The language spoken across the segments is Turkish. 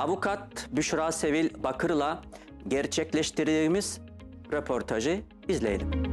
Avukat Büşra Sevil Bakır'la gerçekleştirdiğimiz röportajı izleyelim.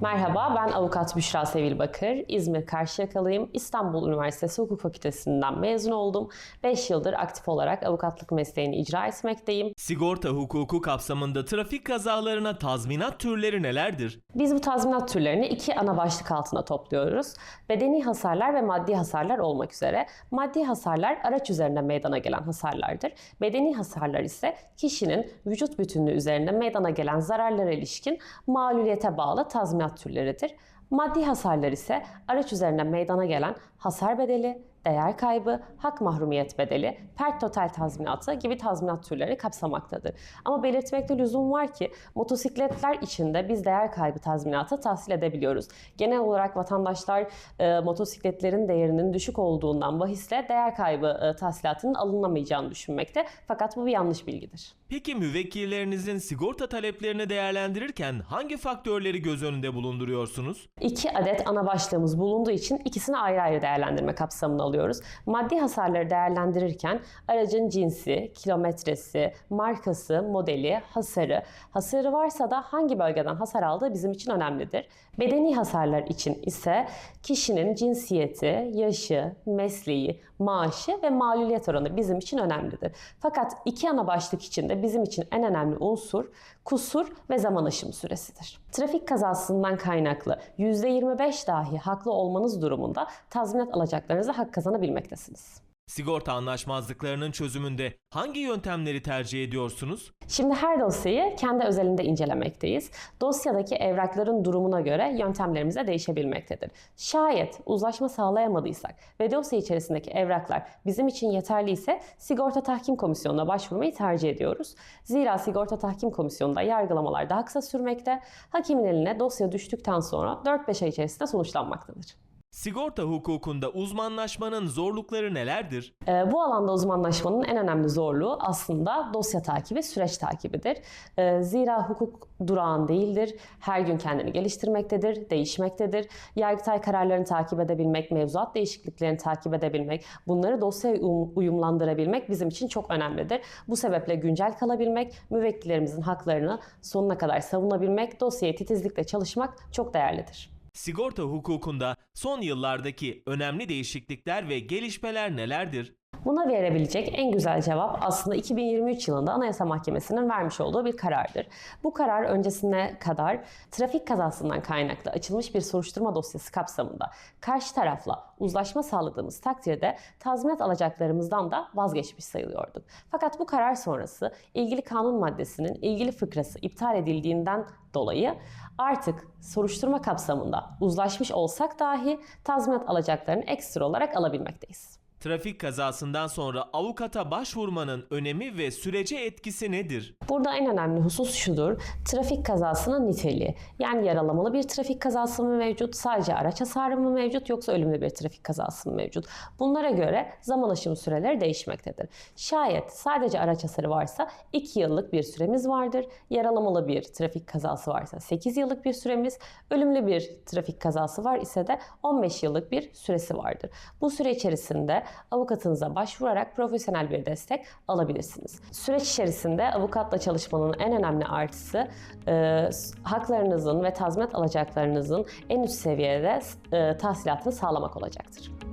Merhaba, ben avukat Büşra Sevil Bakır. İzmir Karşıyakalıyım. İstanbul Üniversitesi Hukuk Fakültesinden mezun oldum. 5 yıldır aktif olarak avukatlık mesleğini icra etmekteyim. Sigorta hukuku kapsamında trafik kazalarına tazminat türleri nelerdir? Biz bu tazminat türlerini iki ana başlık altında topluyoruz. Bedeni hasarlar ve maddi hasarlar olmak üzere. Maddi hasarlar araç üzerinde meydana gelen hasarlardır. Bedeni hasarlar ise kişinin vücut bütünlüğü üzerinde meydana gelen zararlara ilişkin mağluliyete bağlı tazminat türleridir. Maddi hasarlar ise araç üzerinde meydana gelen hasar bedeli, değer kaybı, hak mahrumiyet bedeli, pert total tazminatı gibi tazminat türleri kapsamaktadır. Ama belirtmekte lüzum var ki motosikletler içinde biz değer kaybı tazminatı tahsil edebiliyoruz. Genel olarak vatandaşlar e, motosikletlerin değerinin düşük olduğundan bahisle değer kaybı e, tahsilatının alınamayacağını düşünmekte. Fakat bu bir yanlış bilgidir. Peki müvekkillerinizin sigorta taleplerini değerlendirirken hangi faktörleri göz önünde bulunduruyorsunuz? İki adet ana başlığımız bulunduğu için ikisini ayrı ayrı değerlendirme kapsamına alıyoruz. Maddi hasarları değerlendirirken aracın cinsi, kilometresi, markası, modeli, hasarı, hasarı varsa da hangi bölgeden hasar aldığı bizim için önemlidir. Bedeni hasarlar için ise kişinin cinsiyeti, yaşı, mesleği, maaşı ve maluliyet oranı bizim için önemlidir. Fakat iki ana başlık içinde bizim için en önemli unsur kusur ve zaman aşımı süresidir. Trafik kazasından kaynaklı %25 dahi haklı olmanız durumunda tazminat alacaklarınıza hak kazanabilmektesiniz. Sigorta anlaşmazlıklarının çözümünde hangi yöntemleri tercih ediyorsunuz? Şimdi her dosyayı kendi özelinde incelemekteyiz. Dosyadaki evrakların durumuna göre yöntemlerimiz de değişebilmektedir. Şayet uzlaşma sağlayamadıysak ve dosya içerisindeki evraklar bizim için yeterli ise sigorta tahkim komisyonuna başvurmayı tercih ediyoruz. Zira sigorta tahkim komisyonunda yargılamalar daha kısa sürmekte, hakimin eline dosya düştükten sonra 4-5 ay içerisinde sonuçlanmaktadır. Sigorta hukukunda uzmanlaşmanın zorlukları nelerdir? Ee, bu alanda uzmanlaşmanın en önemli zorluğu aslında dosya takibi, süreç takibidir. Ee, zira hukuk durağan değildir. Her gün kendini geliştirmektedir, değişmektedir. Yargıtay kararlarını takip edebilmek, mevzuat değişikliklerini takip edebilmek, bunları dosyaya uyum- uyumlandırabilmek bizim için çok önemlidir. Bu sebeple güncel kalabilmek, müvekkillerimizin haklarını sonuna kadar savunabilmek, dosyayı titizlikle çalışmak çok değerlidir. Sigorta hukukunda son yıllardaki önemli değişiklikler ve gelişmeler nelerdir? Buna verebilecek en güzel cevap aslında 2023 yılında Anayasa Mahkemesi'nin vermiş olduğu bir karardır. Bu karar öncesine kadar trafik kazasından kaynaklı açılmış bir soruşturma dosyası kapsamında karşı tarafla uzlaşma sağladığımız takdirde tazminat alacaklarımızdan da vazgeçmiş sayılıyorduk. Fakat bu karar sonrası ilgili kanun maddesinin ilgili fıkrası iptal edildiğinden dolayı artık soruşturma kapsamında uzlaşmış olsak dahi tazminat alacaklarını ekstra olarak alabilmekteyiz. Trafik kazasından sonra avukata başvurmanın önemi ve sürece etkisi nedir? Burada en önemli husus şudur. Trafik kazasının niteliği. Yani yaralamalı bir trafik kazası mı mevcut, sadece araç hasarı mı mevcut yoksa ölümlü bir trafik kazası mı mevcut? Bunlara göre zaman aşımı süreleri değişmektedir. Şayet sadece araç hasarı varsa 2 yıllık bir süremiz vardır. Yaralamalı bir trafik kazası varsa 8 yıllık bir süremiz, ölümlü bir trafik kazası var ise de 15 yıllık bir süresi vardır. Bu süre içerisinde avukatınıza başvurarak profesyonel bir destek alabilirsiniz. Süreç içerisinde avukatla çalışmanın en önemli artısı e, haklarınızın ve tazminat alacaklarınızın en üst seviyede e, tahsilatını sağlamak olacaktır.